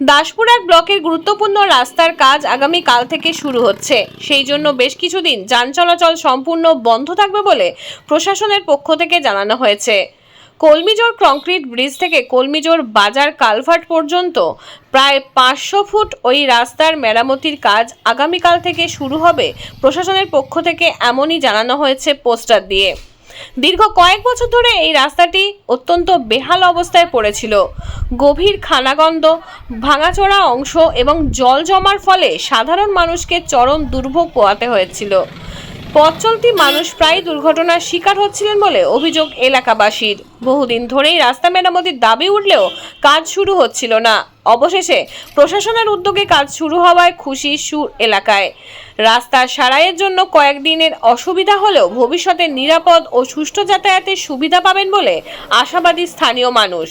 দাসপুর এক ব্লকের গুরুত্বপূর্ণ রাস্তার কাজ আগামী কাল থেকে শুরু হচ্ছে। সেই জন্য বেশ কিছুদিন যান চলাচল সম্পূর্ণ বন্ধ থাকবে বলে প্রশাসনের পক্ষ থেকে জানানো হয়েছে। কলমিজোর কংক্রিট ব্রিজ থেকে কলমিজোর বাজার কালভার্ট পর্যন্ত প্রায় পাঁচশো ফুট ওই রাস্তার মেরামতির কাজ আগামীকাল থেকে শুরু হবে। প্রশাসনের পক্ষ থেকে এমনই জানানো হয়েছে পোস্টার দিয়ে। দীর্ঘ কয়েক বছর ধরে এই রাস্তাটি অত্যন্ত বেহাল অবস্থায় পড়েছিল। গভীর খানাগন্ধ, ভাঙাচোরা অংশ এবং জল জমার ফলে সাধারণ মানুষকে চরম দুর্ভোগ পোয়াতে হয়েছিল। পথ চলতি মানুষ প্রায় দুর্ঘটনার শিকার হচ্ছিলেন বলে অভিযোগ এলাকাবাসীর। বহুদিন ধরেই রাস্তা মেরামতির দাবি উঠলেও কাজ শুরু হচ্ছিল না। অবশেষে প্রশাসনের উদ্যোগে কাজ শুরু হওয়ায় খুশি সুর এলাকায়। রাস্তার সারাইয়ের জন্য কয়েকদিনের অসুবিধা হলেও ভবিষ্যতে নিরাপদ ও সুষ্ঠু যাতায়াতের সুবিধা পাবেন বলে আশাবাদী স্থানীয় মানুষ।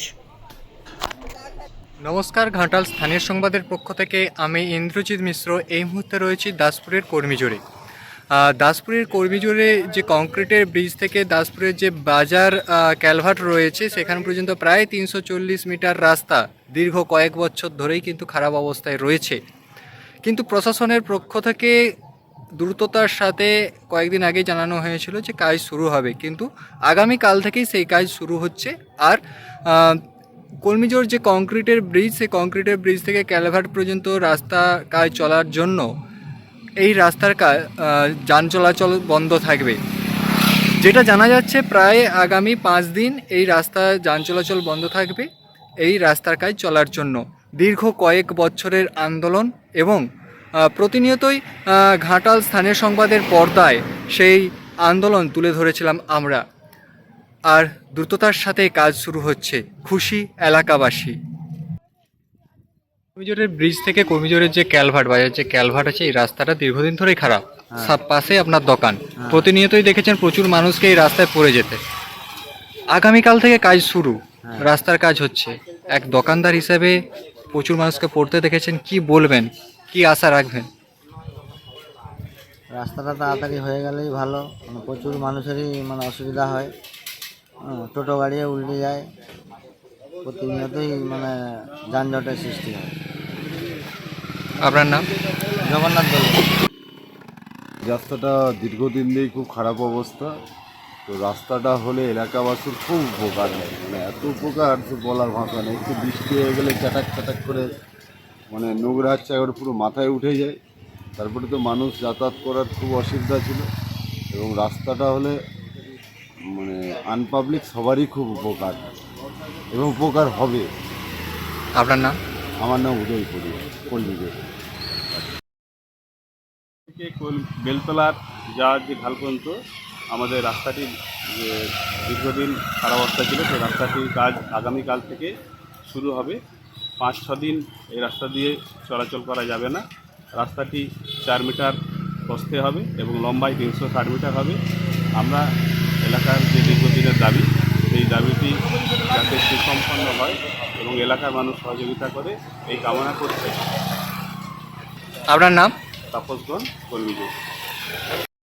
নমস্কার ঘাটাল স্থানীয় সংবাদের পক্ষ থেকে আমি ইন্দ্রজিৎ মিশ্র। এই মুহূর্তে রয়েছি দাসপুরের কর্মীজোরে। আহ, দাসপুরের কর্মীজোরে যে কংক্রিটের ব্রিজ থেকে দাসপুরের যে বাজার ক্যালভার্ট রয়েছে সেখান পর্যন্ত প্রায় তিনশো চল্লিশ মিটার রাস্তা দীর্ঘ কয়েক বছর ধরেই কিন্তু খারাপ অবস্থায় রয়েছে। কিন্তু প্রশাসনের পক্ষ থেকে দ্রুততার সাথে কয়েকদিন আগে জানানো হয়েছিল যে কাজ শুরু হবে কিন্তু আগামী কাল থেকেই সেই কাজ শুরু হচ্ছে। আর আহ, কলমিজোর যে কংক্রিটের ব্রিজ সেই কংক্রিটের ব্রিজ থেকে ক্যালভার্ট পর্যন্ত রাস্তা কাজ চলার জন্য এই রাস্তার যান চলাচল বন্ধ থাকবে। যেটা জানা যাচ্ছে প্রায় আগামী পাঁচ দিন এই রাস্তা যান চলাচল বন্ধ থাকবে এই রাস্তার কাজ চলার জন্য। দীর্ঘ কয়েক বছরের আন্দোলন এবং প্রতিনিয়তই ঘাটাল স্থানীয় সংবাদের পর্দায় সেই আন্দোলন তুলে ধরেছিলাম আমরা। আর দ্রুততার সাথে কাজ শুরু হচ্ছে। খুশি এলাকাবাসী। কর্মীজোরের ব্রিজ থেকে কর্মীজোরের যে ক্যালভার্ট বাজার যে ক্যালভার্ট আছে এই রাস্তাটা দীর্ঘদিন ধরেই খারাপ। সব পাশে আপনার দোকান। প্রতিনিয়তই দেখেছেন প্রচুর মানুষকে এই রাস্তায় পড়ে যেতে। আগামীকাল থেকে কাজ শুরু। রাস্তার কাজ হচ্ছে। এক দোকানদার হিসেবে প্রচুর মানুষকে পড়তে দেখেছেন। কি বলবেন? কি আশা রাখবেন? রাস্তাটা তাড়াতাড়ি হয়ে গেলেই ভালো। মানে প্রচুর মানুষেরই মানে অসুবিধা হয়। হ্যাঁ, টোটো গাড়িও উল্টে যায়। প্রতিনিয়তই মানে যানজটের সৃষ্টি হয়। আপনার নাম? জগন্নাথ বলল রাস্তাটা দীর্ঘদিন দিয়েই খুব খারাপ অবস্থা। তো রাস্তাটা হলে এলাকাবাসীর খুব উপকার হয় মানে এত উপকার যে বলার ভাষা নেই। একটু বৃষ্টি হয়ে গেলে চ্যাটাক চ্যাটাক করে মানে নোংরা হচ্ছে একবার পুরো মাথায় উঠে যায়। তারপরে তো মানুষ যাতায়াত করার খুব অসুবিধা ছিল। এবং রাস্তাটা হলে মানে আনপাবলিক সবারই খুব উপকার। এবং উপকার হবে। আপনার নাম? আমার নাম উদয় করি কল্লিগে থেকে কোল- বেলতলার যাওয়ার যে ঢাল পর্যন্ত আমাদের রাস্তাটি দীর্ঘদিন খারাপ অবস্থা ছিল, সেই রাস্তাটির কাজ আগামীকাল থেকে শুরু হবে। পাঁচ, ছ দিন এই রাস্তা দিয়ে চলাচল করা যাবে না। রাস্তাটি চার মিটার প্রস্থে হবে এবং লম্বায় তিনশো ষাট মিটার হবে। আমরা এলাকার যে দীর্ঘদিনের দাবি, সেই দাবিটি যাতে সুসম্পন্ন হয় এবং এলাকার মানুষ সহযোগিতা করে এই কামনা করছে। আপনার নাম? তাপসগঞ্জ কর্মীদের